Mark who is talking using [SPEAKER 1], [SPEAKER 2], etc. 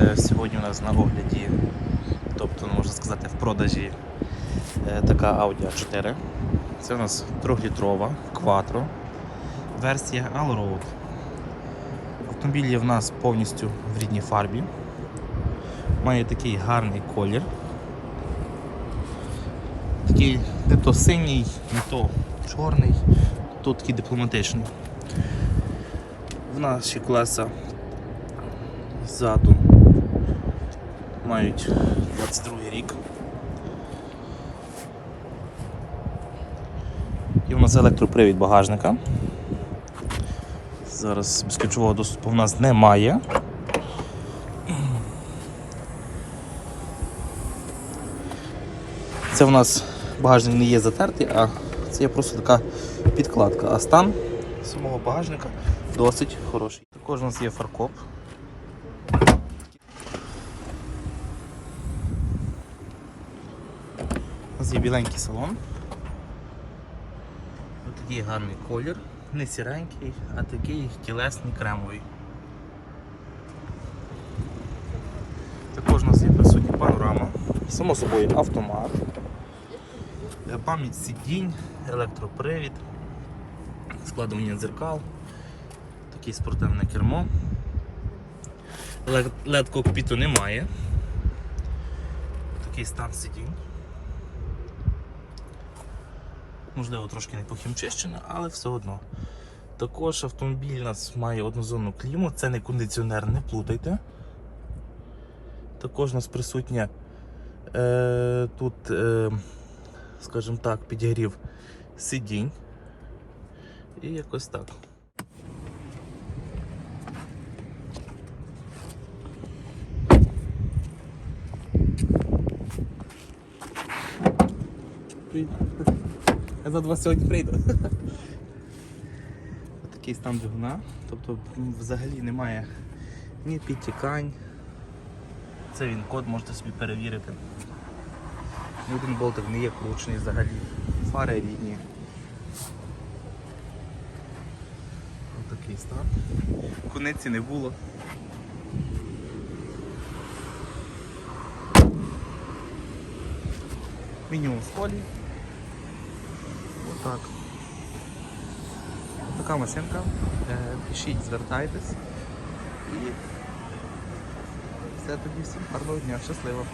[SPEAKER 1] Е, Сьогодні у нас на огляді, тобто можна сказати, в продажі е, така Audi A4. Це у нас 3-літрова Quattro, версія Allroad. Автомобіль є в нас повністю в рідній фарбі. Має такий гарний колір. Такий не то синій, не то чорний, тут такий дипломатичний. В наші колеса ззаду мають 22 рік. І у нас електропривід багажника. Зараз безключового доступу в нас немає. Це в нас багажник не є затертий, а це є просто така підкладка. А стан самого багажника досить хороший. Також у нас є фаркоп. У нас є біленький салон. Ось такий гарний колір. Не сіренький, а такий тілесний кремовий. Також у нас є присутня панорама. Само собою автомат. Е, Пам'ять сидінь, електропривід, складування дзеркал, такий спортивне кермо. led кокпіту немає. Такий стан сидінь. Можливо, трошки не похімчищено, але все одно. Також автомобіль у нас має однозонну кліму, це не кондиціонер, не плутайте. Також у нас присутня е, тут, е, скажімо так, підігрів сидінь. І якось так. Я за два сьогодні прийду. Такий стан двигуна, тобто взагалі немає ні підтікань. Це він код, можете собі перевірити. Ні один болтик не є кручений взагалі. Фари рідні. Ось такий стан. Куниці не було. Мінімум в колі. Отак. Така машинка. Е, Пишіть, звертайтесь. І все тоді всім гарного дня, щасливо.